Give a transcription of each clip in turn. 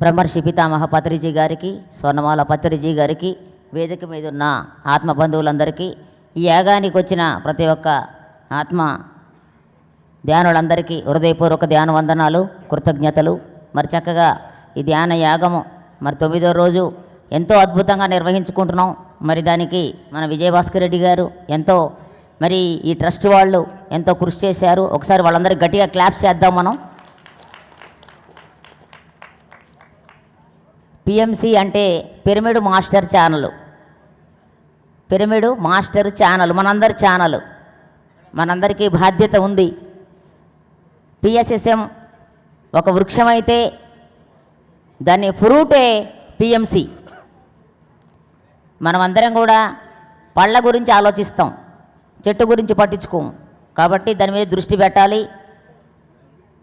బ్రహ్మర్షి పితామహ పత్రిజీ గారికి స్వర్ణమాల పత్రిజీ గారికి వేదిక మీద ఉన్న ఆత్మ బంధువులందరికీ ఈ యాగానికి వచ్చిన ప్రతి ఒక్క ఆత్మ ధ్యానులందరికీ హృదయపూర్వక ధ్యాన వందనాలు కృతజ్ఞతలు. మరి చక్కగా ఈ ధ్యాన యాగము మరి తొమ్మిదో రోజు ఎంతో అద్భుతంగా నిర్వహించుకుంటున్నాం. మరి దానికి మన విజయభాస్కర్ రెడ్డి గారు ఎంతో మరి ఈ ట్రస్ట్ వాళ్ళు ఎంతో కృషి చేశారు. ఒకసారి వాళ్ళందరికీ గట్టిగా క్లాప్స్ చేద్దాం మనం. పిఎంసి అంటే pyramid master channel. Pyramid master channel మనందరి ఛానల్. మనందరికీ బాధ్యత ఉంది. పిఎస్ఎస్ఎం ఒక వృక్షమైతే దాని ఫ్రూటే పిఎంసి మనమందరం కూడా పళ్ళ గురించి ఆలోచిస్తాం చెట్టు గురించి పట్టించుకోము కాబట్టి దాని మీద దృష్టి పెట్టాలి.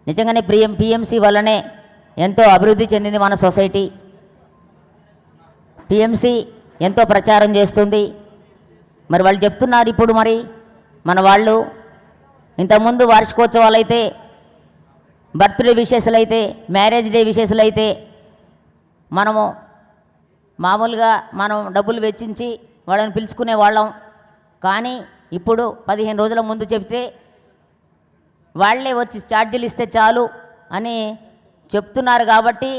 నిజంగానే ప్రియం పిఎంసి వల్లనే ఎంతో అభివృద్ధి చెందింది మన సొసైటీ. టీఎంసీ ఎంతో ప్రచారం చేస్తుంది. మరి వాళ్ళు చెప్తున్నారు ఇప్పుడు మరి మన వాళ్ళు. ఇంతకుముందు వార్షికోత్సవాలు అయితే బర్త్డే విశేషాలు అయితే మ్యారేజ్ డే విశేషాలు అయితే మనము మామూలుగా మనం డబ్బులు వెచ్చించి వాళ్ళని పిలుచుకునే వాళ్ళం. కానీ ఇప్పుడు పదిహేను రోజుల ముందు చెప్తే వాళ్ళే వచ్చి ఛార్జీలు ఇస్తే చాలు అని చెప్తున్నారు కాబట్టి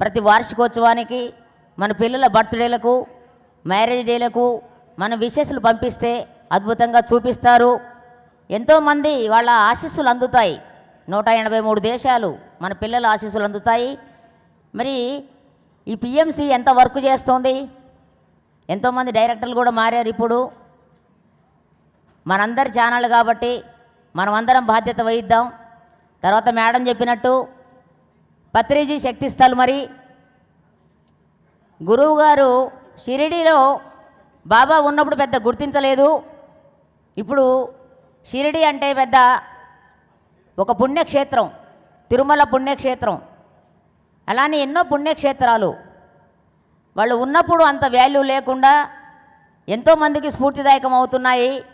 ప్రతి వార్షికోత్సవానికి మన పిల్లల బర్త్డేలకు మ్యారేజ్ డేలకు మన విశేషాలు పంపిస్తే అద్భుతంగా చూపిస్తారు. ఎంతోమంది వాళ్ళ ఆశీస్సులు అందుతాయి. నూట ఎనభై మూడు దేశాలు మన పిల్లల ఆశీస్సులు అందుతాయి. మరి ఈ పిఎంసి ఎంత వర్క్ చేస్తుంది? ఎంతోమంది డైరెక్టర్లు కూడా మారారు ఇప్పుడు. మనందరి ఛానల్ కాబట్టి మనమందరం బాధ్యత వహిద్దాం. తర్వాత మేడం చెప్పినట్టు పత్రిజీ శక్తిస్థల్ మరి గురువుగారు షిరిడిలో షిరిడీలో బాబా ఉన్నప్పుడు పెద్ద గుర్తించలేదు. ఇప్పుడు షిరిడి అంటే పెద్ద ఒక పుణ్యక్షేత్రం తిరుమల పుణ్యక్షేత్రం. అలానే ఎన్నో పుణ్యక్షేత్రాలు. వాళ్ళు ఉన్నప్పుడు అంత వాల్యూ లేకుండా ఎంతోమందికి స్ఫూర్తిదాయకం అవుతున్నాయి.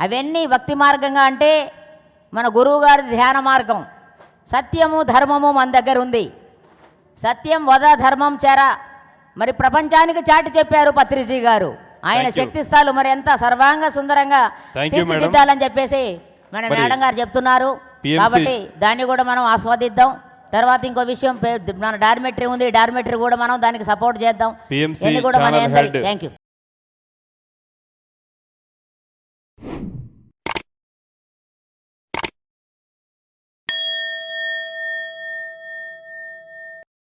అవన్నీ భక్తి మార్గంగా అంటే మన గురువుగారి ధ్యాన మార్గం. సత్యము ధర్మము మన దగ్గర ఉంది. సత్యం వద ధర్మం చేరా మరి ప్రపంచానికి చాటి చెప్పారు పత్రిజీ గారు ఆయన you. శక్తిస్థాలు మరి ఎంత సర్వాంగ సుందరంగా. తీర్చిదిద్దాలని చెప్పేసి మన మేడం గారు చెప్తున్నారు కాబట్టి దాన్ని కూడా మనం ఆస్వాదిద్దాం తర్వాత ఇంకో విషయం మన డార్మెటరీ ఉంది డార్మెటరీ కూడా మనం దానికి సపోర్ట్ చేద్దాం కూడా మన. Thank you